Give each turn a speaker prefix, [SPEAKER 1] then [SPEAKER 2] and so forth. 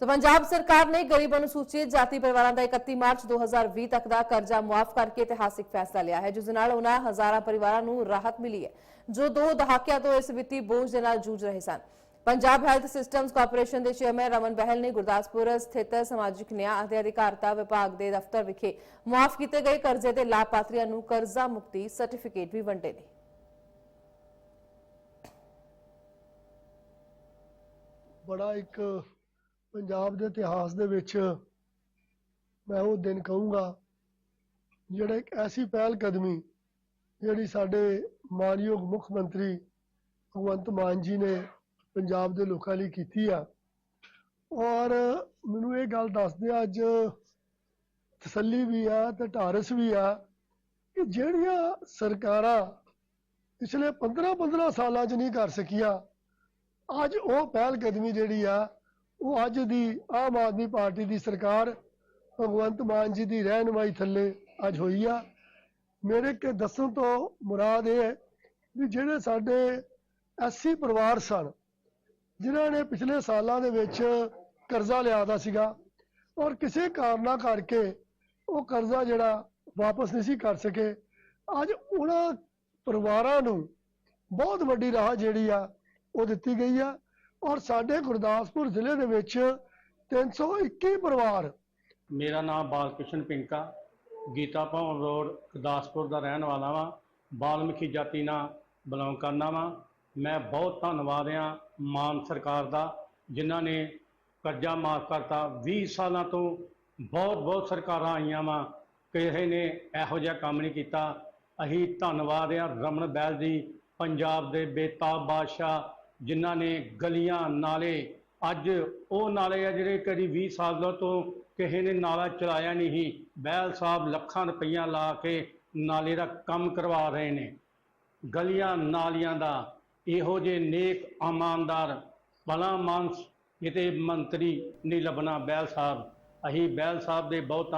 [SPEAKER 1] ਸੋ ਪੰਜਾਬ ਸਰਕਾਰ ਨੇ ਗਰੀਬ ਅਨੁਸੂਚਿਤ ਜਾਤੀ ਪਰਿਵਾਰਾਂ ਦਾ 31 ਮਾਰਚ 2020 ਤੱਕ ਦਾ ਕਰਜ਼ਾ ਮੁਆਫ ਕਰਕੇ ਇਤਿਹਾਸਿਕ ਫੈਸਲਾ ਲਿਆ ਹੈ, ਜਿਸ ਨਾਲ ਉਹਨਾਂ ਹਜ਼ਾਰਾਂ ਪਰਿਵਾਰਾਂ ਨੂੰ ਰਾਹਤ ਮਿਲੀ ਹੈ, ਜੋ ਦੋ ਦਹਾਕਿਆਂ ਤੋਂ ਇਸ ਵਿੱਤੀ ਬੋਝ ਦੇ ਨਾਲ ਜੂਝ ਰਹੇ ਸਨ। ਪੰਜਾਬ ਹੈਲਥ ਸਿਸਟਮਜ਼ ਕਾਰਪੋਰੇਸ਼ਨ ਦੇ ਚੇਅਰਮੈਨ ਰਮਨ ਬਹਿਲ ਨੇ ਗੁਰਦਾਸਪੁਰ ਸਥਿਤ ਸਮਾਜਿਕ ਨਿਆਂ ਅਤੇ ਅਧਿਕਾਰਤਾ ਵਿਭਾਗ ਦੇ ਦਫ਼ਤਰ ਵਿਖੇ ਮੁਆਫ ਕੀਤੇ ਗਏ ਕਰਜ਼ੇ ਦੇ ਲਾਭਪਾਤਰੀਆਂ ਨੂੰ ਕਰਜ਼ਾ ਮੁਕਤੀ ਸਰਟੀਫਿਕੇਟ ਵੀ ਵੰਡੇ ਨੇ।
[SPEAKER 2] ਬੜਾ ਇੱਕ ਪੰਜਾਬ ਦੇ ਇਤਿਹਾਸ ਦੇ ਵਿੱਚ ਮੈਂ ਉਹ ਦਿਨ ਕਹੂੰਗਾ, ਜਿਹੜੇ ਇੱਕ ਐਸੀ ਪਹਿਲ ਕਦਮੀ ਜਿਹੜੀ ਸਾਡੇ ਮਾਨਯੋਗ ਮੁੱਖ ਮੰਤਰੀ ਭਗਵੰਤ ਮਾਨ ਜੀ ਨੇ ਪੰਜਾਬ ਦੇ ਲੋਕਾਂ ਲਈ ਕੀਤੀ ਆ। ਔਰ ਮੈਨੂੰ ਇਹ ਗੱਲ ਦੱਸਦੇ ਆ, ਅੱਜ ਤਸੱਲੀ ਵੀ ਆ ਤੇ ਢਾਰਸ ਵੀ ਆ ਕਿ ਜਿਹੜੀਆਂ ਸਰਕਾਰਾਂ ਪਿਛਲੇ 15-15 ਸਾਲਾਂ 'ਚ ਨਹੀਂ ਕਰ ਸਕੀਆਂ, ਅੱਜ ਉਹ ਪਹਿਲ ਕਦਮੀ ਜਿਹੜੀ ਆ ਉਹ ਅੱਜ ਦੀ ਆਮ ਆਦਮੀ ਪਾਰਟੀ ਦੀ ਸਰਕਾਰ ਭਗਵੰਤ ਮਾਨ ਜੀ ਦੀ ਰਹਿਨਮਾਈ ਥੱਲੇ ਅੱਜ ਹੋਈ ਆ। ਮੇਰੇ ਕੇ ਦੱਸਣ ਤੋਂ ਮੁਰਾਦ ਇਹ ਹੈ ਵੀ ਜਿਹੜੇ ਸਾਡੇ ਐਸੀ ਪਰਿਵਾਰ ਸਨ, ਜਿਨ੍ਹਾਂ ਨੇ ਪਿਛਲੇ ਸਾਲਾਂ ਦੇ ਵਿੱਚ ਕਰਜ਼ਾ ਲਿਆ ਦਾ ਸੀਗਾ ਔਰ ਕਿਸੇ ਕਾਰਨਾ ਕਰਕੇ ਉਹ ਕਰਜ਼ਾ ਜਿਹੜਾ ਵਾਪਸ ਨਹੀਂ ਸੀ ਕਰ ਸਕੇ, ਅੱਜ ਉਹਨਾਂ ਪਰਿਵਾਰਾਂ ਨੂੰ ਬਹੁਤ ਵੱਡੀ ਰਾਹ ਜਿਹੜੀ ਆ ਉਹ ਦਿੱਤੀ ਗਈ ਆ। ਔਰ ਸਾਡੇ ਗੁਰਦਾਸਪੁਰ ਜ਼ਿਲ੍ਹੇ ਦੇ ਵਿੱਚ 321 ਪਰਿਵਾਰ।
[SPEAKER 3] ਮੇਰਾ ਨਾਮ ਬਾਲਕ੍ਰਿਸ਼ਨ ਪਿੰਕਾ, ਗੀਤਾ ਭਵਨ ਰੋਡ, ਗੁਰਦਾਸਪੁਰ ਦਾ ਰਹਿਣ ਵਾਲਾ ਵਾਂ। ਬਾਲਮਿਕੀ ਜਾਤੀ ਨਾਲ ਬਿਲੋਂਗ ਕਰਨਾ ਵਾਂ। ਮੈਂ ਬਹੁਤ ਧੰਨਵਾਦ ਆ ਮਾਨ ਸਰਕਾਰ ਦਾ, ਜਿਨ੍ਹਾਂ ਨੇ ਕਰਜ਼ਾ ਮਾਫ ਕਰਤਾ। 20 ਸਾਲਾਂ ਤੋਂ ਬਹੁਤ ਬਹੁਤ ਸਰਕਾਰਾਂ ਆਈਆਂ ਵਾਂ। ਕਿਸੇ ਨੇ ਇਹੋ ਜਿਹਾ ਕੰਮ ਨਹੀਂ ਕੀਤਾ। ਅਸੀਂ ਧੰਨਵਾਦ ਆ ਰਮਨ ਬੈਲ ਜੀ, ਪੰਜਾਬ ਦੇ ਬੇਤਾਬ ਬਾਦਸ਼ਾਹ ਜਿਨ੍ਹਾਂ ਨੇ ਗਲੀਆਂ, ਨਾਲੇ ਅੱਜ ਉਹ ਨਾਲੇ ਆ ਜਿਹੜੇ ਕਦੀ 20 ਸਾਲਾਂ ਤੋਂ ਕਿਸੇ ਨੇ ਨਾਲਾ ਚਲਾਇਆ ਨਹੀਂ ਸੀ ਬੈਲ ਸਾਹਿਬ ਲੱਖਾਂ ਰੁਪਈਆ ਲਾ ਕੇ ਨਾਲੇ ਦਾ ਕੰਮ ਕਰਵਾ ਰਹੇ ਨੇ। ਗਲੀਆਂ, ਨਾਲੀਆਂ ਦਾ ਇਹੋ ਜੇ ਨੇਕ ਇਮਾਨਦਾਰ, ਭਲਾ ਮਾਨਸ ਕਿਤੇ ਮੰਤਰੀ ਨਹੀਂ ਲੱਭਣਾ ਬੈਲ ਸਾਹਿਬ। ਅਸੀਂ ਬੈਲ ਸਾਹਿਬ ਦੇ ਬਹੁਤ